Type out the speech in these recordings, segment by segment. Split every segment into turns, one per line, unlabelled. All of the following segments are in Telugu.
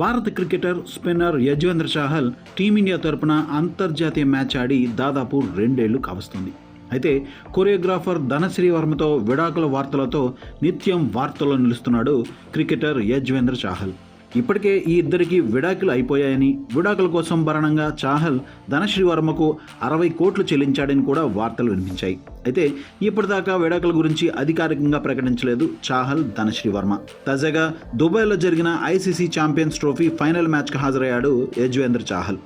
భారత cricketer spinner Yuzvendra Chahal team India తరపున అంతర్జాతీయ మ్యాచ్ ఆడి దాదాపు రెండేళ్ళు కావస్తుంది. అయితే కొరియోగ్రాఫర్ ధనశ్రీ వర్మతో విడాకుల వార్తలతో నిత్యం వార్తల్లో నిలుస్తున్నాడు క్రికెటర్ యజ్వేంద్ర చాహల్. ఇప్పటికే ఈ ఇద్దరికి విడాకులు అయిపోయాయని విడాకుల కోసం భరణంగా చాహల్ ధనశ్రీ వర్మకు అరవై కోట్లు చెల్లించాడని కూడా వార్తలు వినిపించాయి. అయితే ఇప్పటిదాకా విడాకుల గురించి అధికారికంగా ప్రకటించలేదు చాహల్ ధనశ్రీ వర్మ. తాజాగా దుబాయ్లో జరిగిన ఐసీసీ ఛాంపియన్స్ ట్రోఫీ ఫైనల్ మ్యాచ్కి హాజరయ్యాడు యజ్వేంద్ర చాహల్.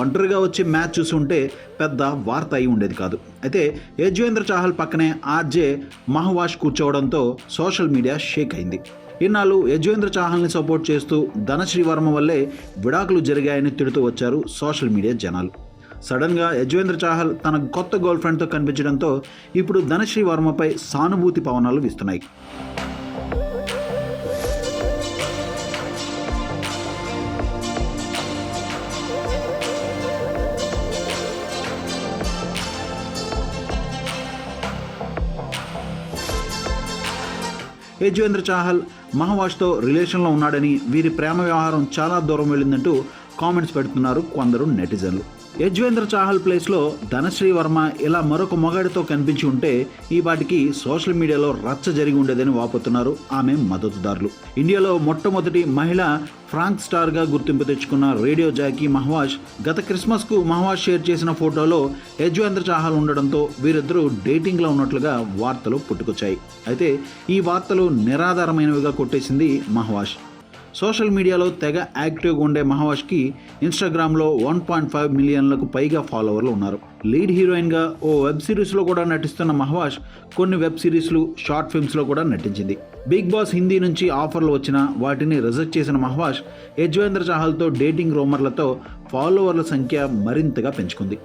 ఒంటరిగా వచ్చి మ్యాచ్ చూసుంటే పెద్ద వార్త అయి ఉండేది కాదు. అయితే యజ్వేంద్ర చాహల్ పక్కనే ఆర్జే మహవాష్ కూర్చోవడంతో సోషల్ మీడియా షేక్ అయింది. ఇన్నాళ్ళు యజ్వేంద్ర చాహల్ని సపోర్ట్ చేస్తూ ధనశ్రీ వర్మ వల్లే విడాకులు జరిగాయని తిడుతూ వచ్చారు సోషల్ మీడియా జనాలు. సడన్గా యజ్వేంద్ర చాహల్ తన కొత్త గర్ల్ ఫ్రెండ్తో కనిపించడంతో ఇప్పుడు ధనశ్రీ వర్మపై సానుభూతి పవనాలు వీస్తున్నాయి. యజ్వేంద్ర చాహల్ మహవాష్తో రిలేషన్లో ఉన్నాడని వీరి ప్రేమ వ్యవహారం చాలా దూరం వెళ్ళిందంటూ కామెంట్స్ పెడుతున్నారు కొందరు నెటిజన్లు. యజ్వేంద్ర చాహల్ ప్లేస్లో ధనశ్రీ వర్మ ఇలా మరొక మొగాడితో కనిపించి ఉంటే ఈ వాటికి సోషల్ మీడియాలో రచ్చ జరిగి ఉండేదని వాపోతున్నారు ఆమె మద్దతుదారులు. ఇండియాలో మొట్టమొదటి మహిళ ఫ్రాంక్ స్టార్గా గుర్తింపు తెచ్చుకున్న రేడియో జాకీ మహవాష్ గత క్రిస్మస్కు మహవాష్ షేర్ చేసిన ఫోటోలో యజ్వేంద్ర చాహల్ ఉండడంతో వీరిద్దరూ డేటింగ్లో ఉన్నట్లుగా వార్తలు పుట్టుకొచ్చాయి. అయితే ఈ వార్తలు నిరాధారమైనవిగా కొట్టేసింది మహవాష్. సోషల్ మీడియాలో తెగ యాక్టివ్గా ఉండే మహవాష్కి ఇన్స్టాగ్రామ్లో వన్ పాయింట్ ఫైవ్ మిలియన్లకు పైగా ఫాలోవర్లు ఉన్నారు. లీడ్ హీరోయిన్గా ఓ వెబ్ సిరీస్లో కూడా నటిస్తున్న మహవాష్ కొన్ని వెబ్ సిరీస్లు షార్ట్ ఫిల్మ్స్లో కూడా నటించింది. బిగ్ బాస్ హిందీ నుంచి ఆఫర్లు వచ్చినా వాటిని రిజెక్ట్ చేసిన మహవాష్ యజ్వేంద్ర చాహల్తో డేటింగ్ రోమర్లతో ఫాలోవర్ల సంఖ్య మరింతగా పెంచుకుంది.